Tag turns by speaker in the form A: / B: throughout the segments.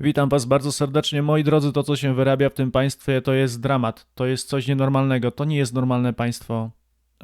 A: Witam Was bardzo serdecznie, moi drodzy. To, co się wyrabia w tym państwie, to jest dramat. To jest coś nienormalnego. To nie jest normalne państwo.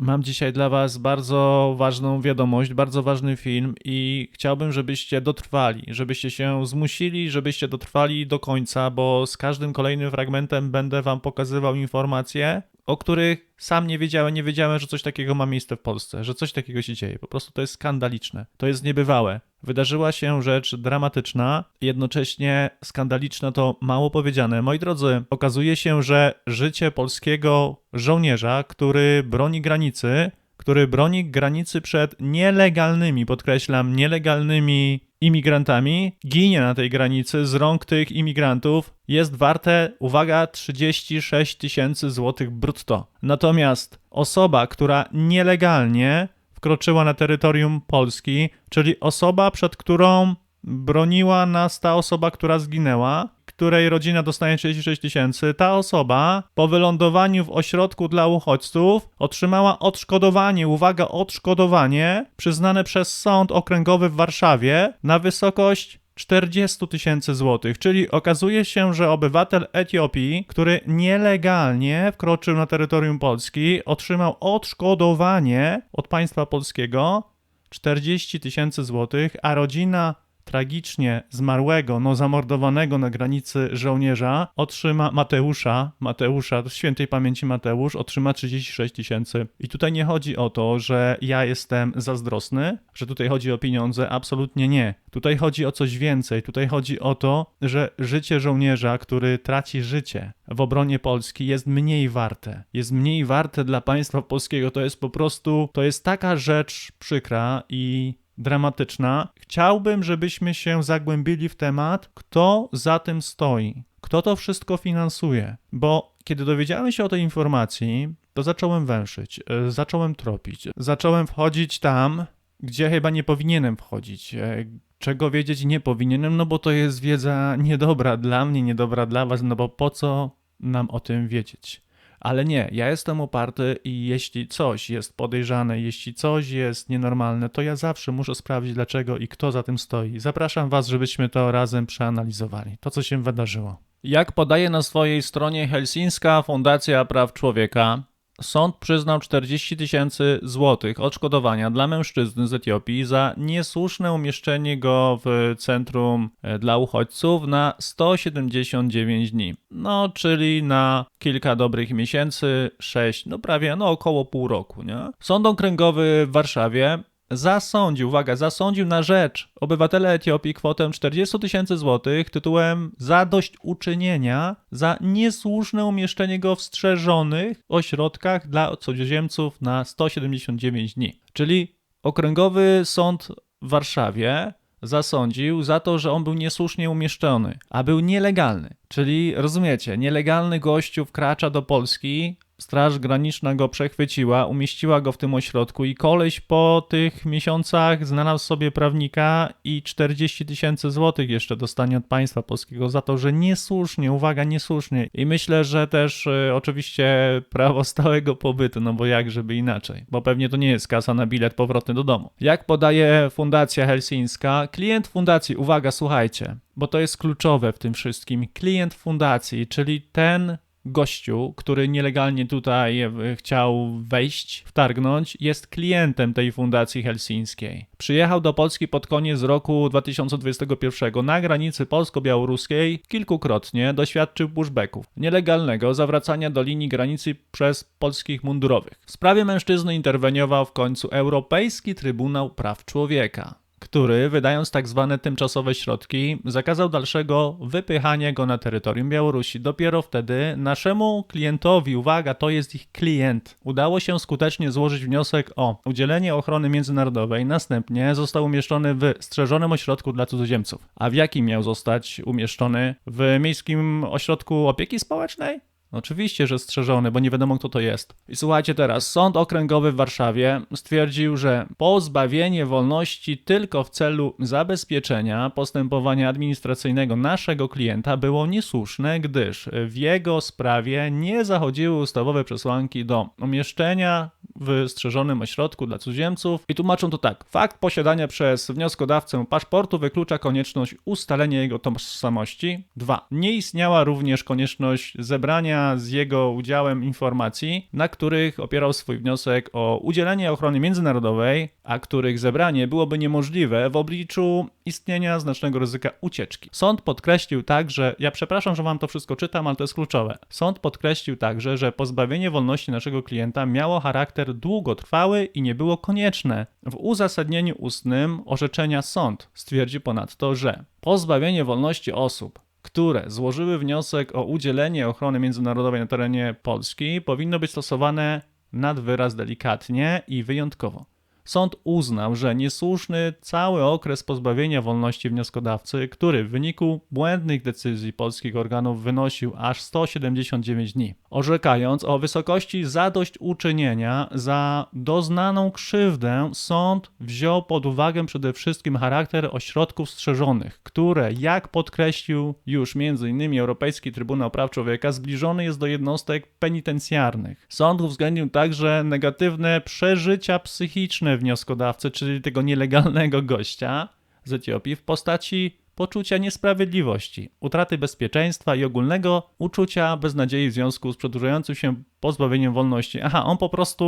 A: Mam dzisiaj dla Was bardzo ważną wiadomość, bardzo ważny film i chciałbym, żebyście dotrwali, żebyście się zmusili, żebyście dotrwali do końca, bo z każdym kolejnym fragmentem będę Wam pokazywał informacje, o których sam nie wiedziałem, nie wiedziałem, że coś takiego ma miejsce w Polsce, że coś takiego się dzieje. Po prostu to jest skandaliczne. To jest niebywałe. Wydarzyła się rzecz dramatyczna, jednocześnie skandaliczna to mało powiedziane. Moi drodzy, okazuje się, że życie polskiego żołnierza, który broni granicy, który broni granicy przed nielegalnymi, podkreślam, nielegalnymi imigrantami, ginie na tej granicy z rąk tych imigrantów, jest warte, uwaga, 36 tysięcy złotych brutto. Natomiast osoba, która nielegalnie wkroczyła na terytorium Polski, czyli osoba, przed którą broniła nas ta osoba, która zginęła, której rodzina dostaje 36 tysięcy, ta osoba po wylądowaniu w ośrodku dla uchodźców otrzymała odszkodowanie, uwaga, odszkodowanie przyznane przez Sąd Okręgowy w Warszawie na wysokość 40 tysięcy złotych, czyli okazuje się, że obywatel Etiopii, który nielegalnie wkroczył na terytorium Polski, otrzymał odszkodowanie od państwa polskiego 40 tysięcy złotych, a rodzina tragicznie zmarłego, no zamordowanego na granicy żołnierza otrzyma Mateusza, Mateusza, świętej pamięci Mateusz, otrzyma 36 tysięcy. I tutaj nie chodzi o to, że ja jestem zazdrosny, że tutaj chodzi o pieniądze, absolutnie nie. Tutaj chodzi o coś więcej. Tutaj chodzi o to, że życie żołnierza, który traci życie w obronie Polski jest mniej warte. Jest mniej warte dla państwa polskiego. To jest po prostu, to jest taka rzecz przykra i dramatyczna. Chciałbym, żebyśmy się zagłębili w temat, kto za tym stoi, kto to wszystko finansuje, bo kiedy dowiedziałem się o tej informacji, to zacząłem węszyć, e, zacząłem tropić, zacząłem wchodzić tam, gdzie chyba nie powinienem wchodzić. e, Czego wiedzieć nie powinienem, no bo to jest wiedza niedobra dla mnie, niedobra dla was, no bo po co nam o tym wiedzieć? Ale nie, ja jestem uparty i jeśli coś jest podejrzane, jeśli coś jest nienormalne, to ja zawsze muszę sprawdzić dlaczego i kto za tym stoi. Zapraszam Was, żebyśmy to razem przeanalizowali. To, co się wydarzyło. Jak podaje na swojej stronie Helsińska Fundacja Praw Człowieka, Sąd przyznał 40 tysięcy złotych odszkodowania dla mężczyzny z Etiopii za niesłuszne umieszczenie go w centrum e, dla uchodźców na 179 dni. No, czyli na kilka dobrych miesięcy, 6, no prawie, no około pół roku, nie? Sąd okręgowy w Warszawie zasądził, uwaga, zasądził na rzecz obywatela Etiopii kwotę 40 tysięcy złotych tytułem zadośćuczynienia za niesłuszne umieszczenie go w strzeżonych ośrodkach dla cudzoziemców na 179 dni. Czyli Okręgowy Sąd w Warszawie zasądził za to, że on był niesłusznie umieszczony, a był nielegalny. Czyli rozumiecie, nielegalny gościu wkracza do Polski, Straż Graniczna go przechwyciła, umieściła go w tym ośrodku i koleś po tych miesiącach znalazł sobie prawnika i 40 tysięcy złotych jeszcze dostanie od państwa polskiego za to, że niesłusznie, uwaga, niesłusznie. I myślę, że też y, oczywiście prawo stałego pobytu, no bo jak żeby inaczej, bo pewnie to nie jest kasa na bilet powrotny do domu. Jak podaje Fundacja Helsińska, klient fundacji, uwaga, słuchajcie, bo to jest kluczowe w tym wszystkim, klient fundacji, czyli ten gościu, który nielegalnie tutaj e, chciał wejść, wtargnąć, jest klientem tej fundacji helsińskiej. Przyjechał do Polski pod koniec roku 2021 na granicy polsko-białoruskiej kilkukrotnie doświadczył pushbacków, nielegalnego zawracania do linii granicy przez polskich mundurowych. W sprawie mężczyzny interweniował w końcu Europejski Trybunał Praw Człowieka który, wydając tak zwane tymczasowe środki, zakazał dalszego wypychania go na terytorium Białorusi. Dopiero wtedy naszemu klientowi, uwaga, to jest ich klient, udało się skutecznie złożyć wniosek o udzielenie ochrony międzynarodowej. Następnie został umieszczony w strzeżonym ośrodku dla cudzoziemców. A w jakim miał zostać umieszczony? W miejskim ośrodku opieki społecznej? Oczywiście, że strzeżony, bo nie wiadomo kto to jest. I słuchajcie teraz, Sąd Okręgowy w Warszawie stwierdził, że pozbawienie wolności tylko w celu zabezpieczenia postępowania administracyjnego naszego klienta było niesłuszne, gdyż w jego sprawie nie zachodziły ustawowe przesłanki do umieszczenia w strzeżonym ośrodku dla cudzoziemców i tłumaczą to tak. Fakt posiadania przez wnioskodawcę paszportu wyklucza konieczność ustalenia jego tożsamości. 2. Nie istniała również konieczność zebrania z jego udziałem informacji, na których opierał swój wniosek o udzielenie ochrony międzynarodowej, a których zebranie byłoby niemożliwe w obliczu istnienia znacznego ryzyka ucieczki. Sąd podkreślił także, ja przepraszam, że wam to wszystko czytam, ale to jest kluczowe. Sąd podkreślił także, że pozbawienie wolności naszego klienta miało charakter długotrwały i nie było konieczne. W uzasadnieniu ustnym orzeczenia sąd stwierdzi ponadto, że pozbawienie wolności osób, które złożyły wniosek o udzielenie ochrony międzynarodowej na terenie Polski, powinno być stosowane nad wyraz delikatnie i wyjątkowo. Sąd uznał, że niesłuszny cały okres pozbawienia wolności wnioskodawcy, który w wyniku błędnych decyzji polskich organów wynosił aż 179 dni, orzekając o wysokości zadośćuczynienia za doznaną krzywdę, sąd wziął pod uwagę przede wszystkim charakter ośrodków strzeżonych, które, jak podkreślił już m.in. Europejski Trybunał Praw Człowieka, zbliżony jest do jednostek penitencjarnych. Sąd uwzględnił także negatywne przeżycia psychiczne wnioskodawcy, czyli tego nielegalnego gościa z Etiopii w postaci poczucia niesprawiedliwości, utraty bezpieczeństwa i ogólnego uczucia beznadziei w związku z przedłużającym się pozbawieniem wolności. Aha, on po prostu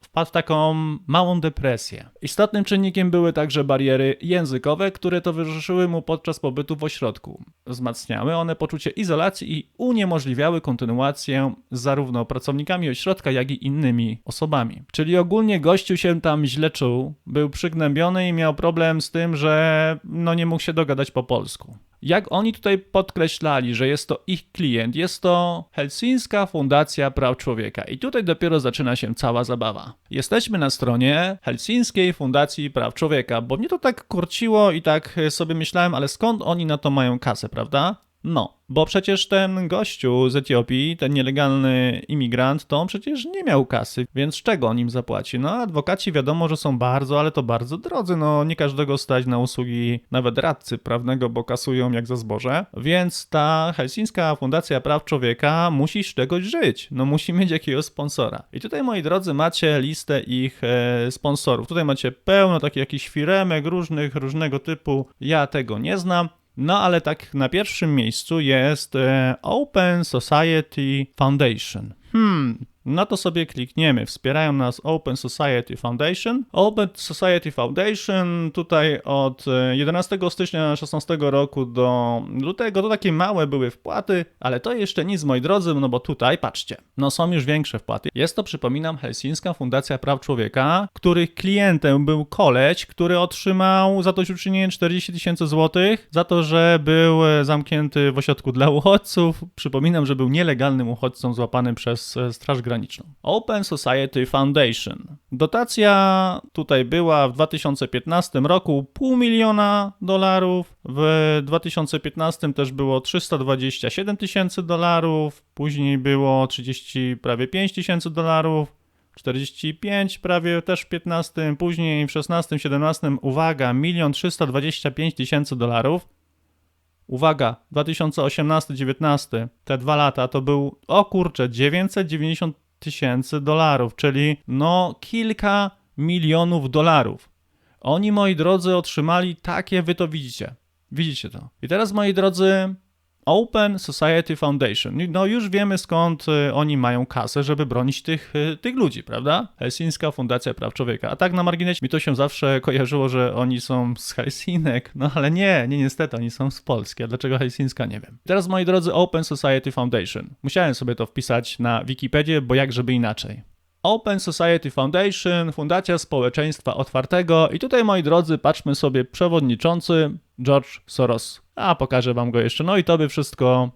A: wpadł w taką małą depresję. Istotnym czynnikiem były także bariery językowe, które towarzyszyły mu podczas pobytu w ośrodku. Wzmacniały one poczucie izolacji i uniemożliwiały kontynuację zarówno pracownikami ośrodka, jak i innymi osobami. Czyli ogólnie gościu się tam źle czuł, był przygnębiony i miał problem z tym, że no nie mógł się dogadać po polsku. Jak oni tutaj podkreślali, że jest to ich klient, jest to Helsińska Fundacja Praw Człowieka. I tutaj dopiero zaczyna się cała zabawa. Jesteśmy na stronie Helsińskiej Fundacji Praw Człowieka, bo mnie to tak kurciło i tak sobie myślałem, ale skąd oni na to mają kasę, prawda? No, bo przecież ten gościu z Etiopii, ten nielegalny imigrant, to on przecież nie miał kasy, więc czego on im zapłaci? No, adwokaci wiadomo, że są bardzo, ale to bardzo drodzy, no nie każdego stać na usługi nawet radcy prawnego, bo kasują jak za zboże, więc ta Helsińska Fundacja Praw Człowieka musi z czegoś żyć, no musi mieć jakiegoś sponsora. I tutaj, moi drodzy, macie listę ich e, sponsorów. Tutaj macie pełno takich jakichś firemek różnych, różnego typu, ja tego nie znam, no ale tak na pierwszym miejscu jest e, Open Society Foundation. Hmm, na to sobie klikniemy. Wspierają nas Open Society Foundation. Open Society Foundation tutaj od 11 e, stycznia 16 roku do lutego to takie małe były wpłaty, ale to jeszcze nic, moi drodzy, no bo tutaj, patrzcie, no są już większe wpłaty. Jest to, przypominam, Helsińska Fundacja Praw Człowieka, których klientem był koleś, który otrzymał za to uczynienie 40 tysięcy złotych za to, że był e, zamknięty w ośrodku dla uchodźców. Przypominam, że był nielegalnym uchodźcą złapanym przez e, Straż Graniczną graniczną. Open Society Foundation. Dotacja tutaj była w 2015 roku pół miliona dolarów, w 2015 też było 327 tysięcy dolarów, później było 30 prawie 5 tysięcy dolarów, 45 prawie też w 15, później w 16, 17, uwaga, 1 325 tysięcy dolarów. Uwaga, 2018-19, te dwa lata to był, o kurczę, 990 tysięcy dolarów, czyli no kilka milionów dolarów. Oni, moi drodzy, otrzymali takie, wy to widzicie. Widzicie to. I teraz, moi drodzy, Open Society Foundation. No już wiemy skąd y, oni mają kasę, żeby bronić tych, y, tych ludzi, prawda? Helsińska Fundacja Praw Człowieka. A tak na marginesie mi to się zawsze kojarzyło, że oni są z Helsinek, no ale nie, nie niestety, oni są z Polski. A dlaczego Helsińska, nie wiem. Teraz moi drodzy, Open Society Foundation. Musiałem sobie to wpisać na Wikipedię, bo jak żeby inaczej. Open Society Foundation, Fundacja Społeczeństwa Otwartego i tutaj moi drodzy, patrzmy sobie, przewodniczący George Soros. A pokażę wam go jeszcze, no i to by wszystko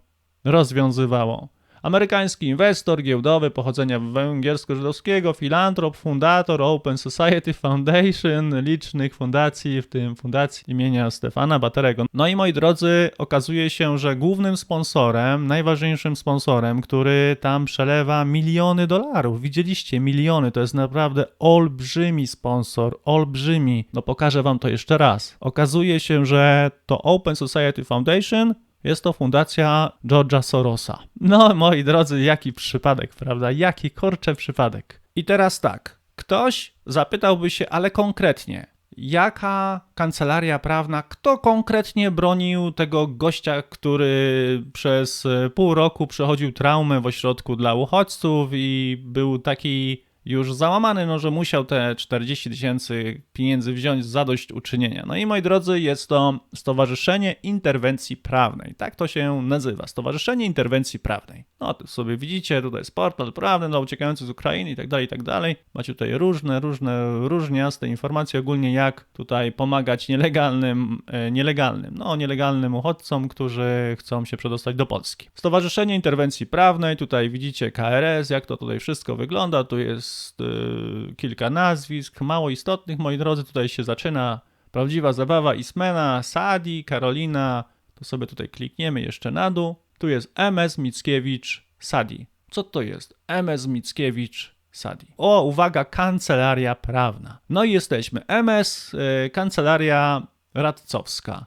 A: rozwiązywało. Amerykański inwestor giełdowy pochodzenia węgiersko-żydowskiego, filantrop, fundator Open Society Foundation, licznych fundacji, w tym fundacji imienia Stefana Baterego. No i moi drodzy, okazuje się, że głównym sponsorem, najważniejszym sponsorem, który tam przelewa miliony dolarów, widzieliście, miliony, to jest naprawdę olbrzymi sponsor, olbrzymi. No pokażę wam to jeszcze raz. Okazuje się, że to Open Society Foundation jest to fundacja George'a Sorosa. No, moi drodzy, jaki przypadek, prawda? Jaki korcze przypadek. I teraz tak. Ktoś zapytałby się, ale konkretnie, jaka kancelaria prawna, kto konkretnie bronił tego gościa, który przez pół roku przechodził traumę w ośrodku dla uchodźców i był taki już załamany, no, że musiał te 40 tysięcy pieniędzy wziąć za dość uczynienia. No i moi drodzy, jest to Stowarzyszenie Interwencji Prawnej. Tak to się nazywa. Stowarzyszenie Interwencji Prawnej. No to sobie widzicie, tutaj jest portal prawny dla uciekających z Ukrainy i tak dalej, i tak dalej. Macie tutaj różne, różne, różniaste informacje ogólnie, jak tutaj pomagać nielegalnym, e, nielegalnym, no nielegalnym uchodźcom, którzy chcą się przedostać do Polski. Stowarzyszenie Interwencji Prawnej, tutaj widzicie KRS, jak to tutaj wszystko wygląda. Tu jest y, kilka nazwisk, mało istotnych, moi drodzy. Tutaj się zaczyna prawdziwa zabawa Ismena, Sadi, Karolina. To sobie tutaj klikniemy jeszcze na dół. Tu jest MS Mickiewicz Sadi. Co to jest? MS Mickiewicz Sadi. O, uwaga, kancelaria prawna. No i jesteśmy. MS, y, kancelaria radcowska.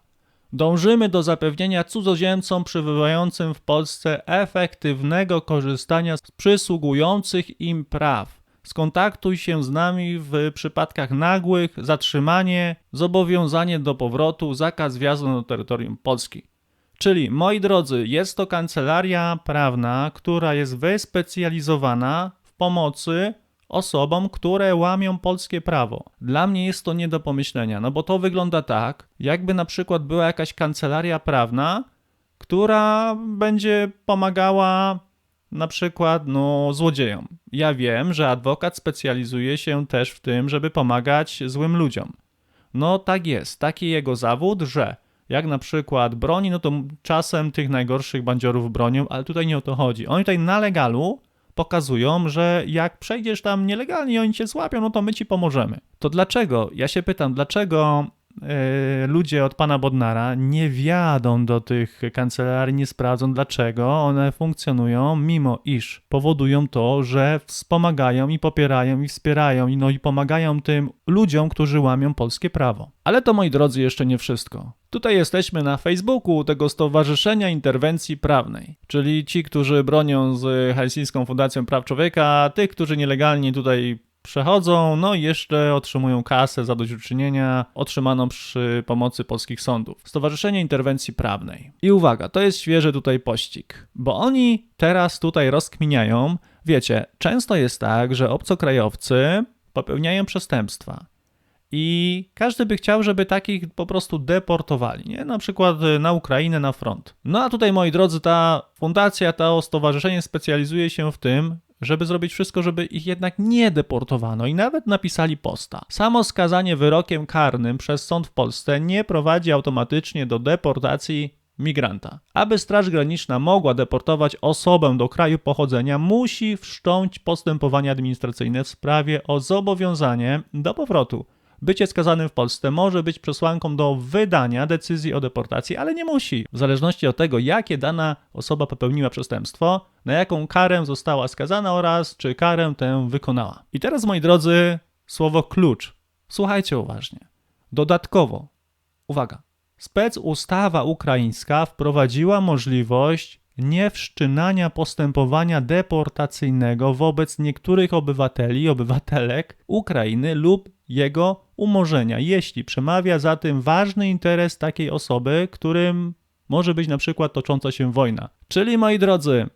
A: Dążymy do zapewnienia cudzoziemcom przybywającym w Polsce efektywnego korzystania z przysługujących im praw Skontaktuj się z nami w przypadkach nagłych, zatrzymanie, zobowiązanie do powrotu, zakaz wjazdu na terytorium Polski. Czyli, moi drodzy, jest to kancelaria prawna, która jest wyspecjalizowana w pomocy osobom, które łamią polskie prawo. Dla mnie jest to nie do pomyślenia, no bo to wygląda tak, jakby na przykład była jakaś kancelaria prawna, która będzie pomagała na przykład no, złodziejom. Ja wiem, że adwokat specjalizuje się też w tym, żeby pomagać złym ludziom. No tak jest, taki jego zawód, że jak na przykład broni, no to czasem tych najgorszych bandziorów bronią, ale tutaj nie o to chodzi. Oni tutaj na legalu pokazują, że jak przejdziesz tam nielegalnie i oni cię złapią, no to my ci pomożemy. To dlaczego? Ja się pytam, dlaczego ludzie od pana Bodnara nie wjadą do tych kancelarii, nie sprawdzą dlaczego one funkcjonują, mimo iż powodują to, że wspomagają i popierają i wspierają no i pomagają tym ludziom, którzy łamią polskie prawo. Ale to moi drodzy jeszcze nie wszystko. Tutaj jesteśmy na Facebooku tego Stowarzyszenia Interwencji Prawnej, czyli ci, którzy bronią z Helsińską Fundacją Praw Człowieka, tych, którzy nielegalnie tutaj przechodzą, no i jeszcze otrzymują kasę za dośćuczynienia otrzymaną przy pomocy polskich sądów. Stowarzyszenie Interwencji Prawnej. I uwaga, to jest świeży tutaj pościg, bo oni teraz tutaj rozkminiają, wiecie, często jest tak, że obcokrajowcy popełniają przestępstwa. I każdy by chciał, żeby takich po prostu deportowali, nie? Na przykład na Ukrainę, na front. No a tutaj, moi drodzy, ta fundacja, to stowarzyszenie specjalizuje się w tym, żeby zrobić wszystko, żeby ich jednak nie deportowano i nawet napisali posta. Samo skazanie wyrokiem karnym przez sąd w Polsce nie prowadzi automatycznie do deportacji migranta. Aby Straż Graniczna mogła deportować osobę do kraju pochodzenia, musi wszcząć postępowanie administracyjne w sprawie o zobowiązanie do powrotu bycie skazanym w Polsce może być przesłanką do wydania decyzji o deportacji, ale nie musi. W zależności od tego, jakie dana osoba popełniła przestępstwo, na jaką karę została skazana oraz czy karę tę wykonała. I teraz, moi drodzy, słowo klucz. Słuchajcie uważnie. Dodatkowo, uwaga, spec ustawa ukraińska wprowadziła możliwość niewszczynania postępowania deportacyjnego wobec niektórych obywateli i obywatelek Ukrainy lub jego umorzenia, jeśli przemawia za tym ważny interes takiej osoby, którym może być na przykład tocząca się wojna. Czyli moi drodzy,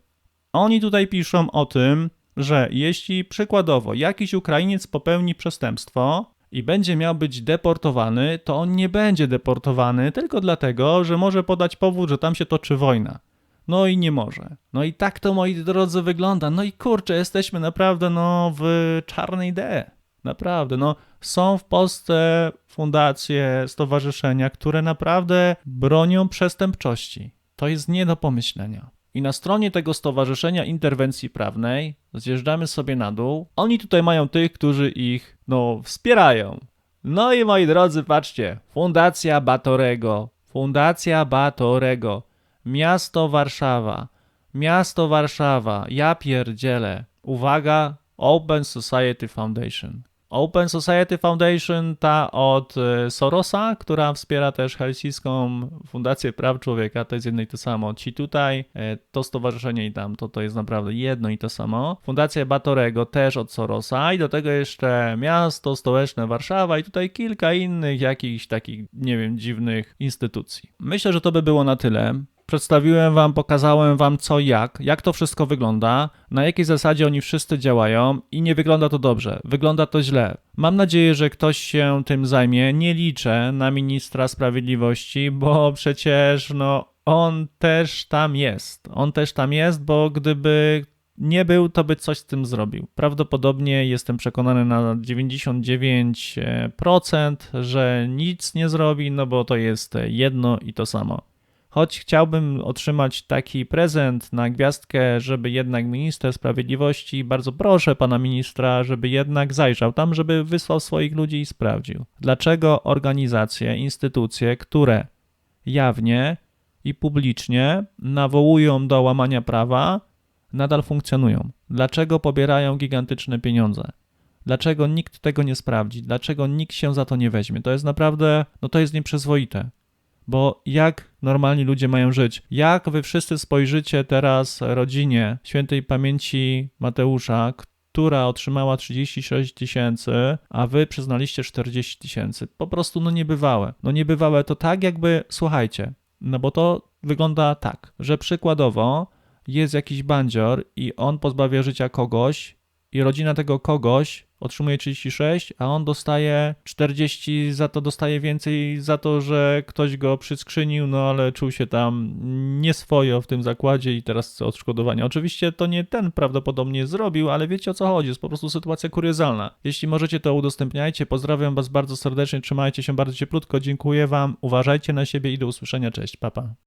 A: oni tutaj piszą o tym, że jeśli przykładowo jakiś Ukrainiec popełni przestępstwo i będzie miał być deportowany, to on nie będzie deportowany tylko dlatego, że może podać powód, że tam się toczy wojna. No i nie może. No i tak to, moi drodzy, wygląda. No i kurczę, jesteśmy naprawdę no w czarnej D. Naprawdę, no są w Polsce fundacje, stowarzyszenia, które naprawdę bronią przestępczości. To jest nie do pomyślenia. I na stronie tego Stowarzyszenia Interwencji Prawnej zjeżdżamy sobie na dół. Oni tutaj mają tych, którzy ich, no, wspierają. No i moi drodzy, patrzcie, Fundacja Batorego, Fundacja Batorego, Miasto Warszawa, Miasto Warszawa, ja pierdzielę. Uwaga, Open Society Foundation. Open Society Foundation, ta od e, Sorosa, która wspiera też Helsińską Fundację Praw Człowieka, to jest jedno i to samo. Ci tutaj, e, to stowarzyszenie i tam, to, to jest naprawdę jedno i to samo. Fundacja Batorego też od Sorosa i do tego jeszcze miasto stołeczne Warszawa i tutaj kilka innych jakichś takich, nie wiem, dziwnych instytucji. Myślę, że to by było na tyle. Przedstawiłem wam, pokazałem wam co jak, jak to wszystko wygląda, na jakiej zasadzie oni wszyscy działają i nie wygląda to dobrze, wygląda to źle. Mam nadzieję, że ktoś się tym zajmie. Nie liczę na ministra sprawiedliwości, bo przecież no on też tam jest. On też tam jest, bo gdyby nie był, to by coś z tym zrobił. Prawdopodobnie jestem przekonany na 99%, że nic nie zrobi, no bo to jest jedno i to samo. Choć chciałbym otrzymać taki prezent na gwiazdkę, żeby jednak minister sprawiedliwości, bardzo proszę pana ministra, żeby jednak zajrzał tam, żeby wysłał swoich ludzi i sprawdził, dlaczego organizacje, instytucje, które jawnie i publicznie nawołują do łamania prawa, nadal funkcjonują. Dlaczego pobierają gigantyczne pieniądze? Dlaczego nikt tego nie sprawdzi? Dlaczego nikt się za to nie weźmie? To jest naprawdę, no to jest nieprzyzwoite. Bo jak normalni ludzie mają żyć? Jak wy wszyscy spojrzycie teraz rodzinie świętej pamięci Mateusza, która otrzymała 36 tysięcy, a wy przyznaliście 40 tysięcy? Po prostu no niebywałe. No niebywałe to tak jakby, słuchajcie, no bo to wygląda tak, że przykładowo jest jakiś bandzior i on pozbawia życia kogoś i rodzina tego kogoś otrzymuje 36, a on dostaje 40, za to dostaje więcej za to, że ktoś go przyskrzynił, no ale czuł się tam nieswojo w tym zakładzie i teraz chce odszkodowania. Oczywiście to nie ten prawdopodobnie zrobił, ale wiecie o co chodzi, jest po prostu sytuacja kuriozalna. Jeśli możecie to udostępniajcie, pozdrawiam was bardzo serdecznie, trzymajcie się bardzo cieplutko, dziękuję wam, uważajcie na siebie i do usłyszenia, cześć, papa.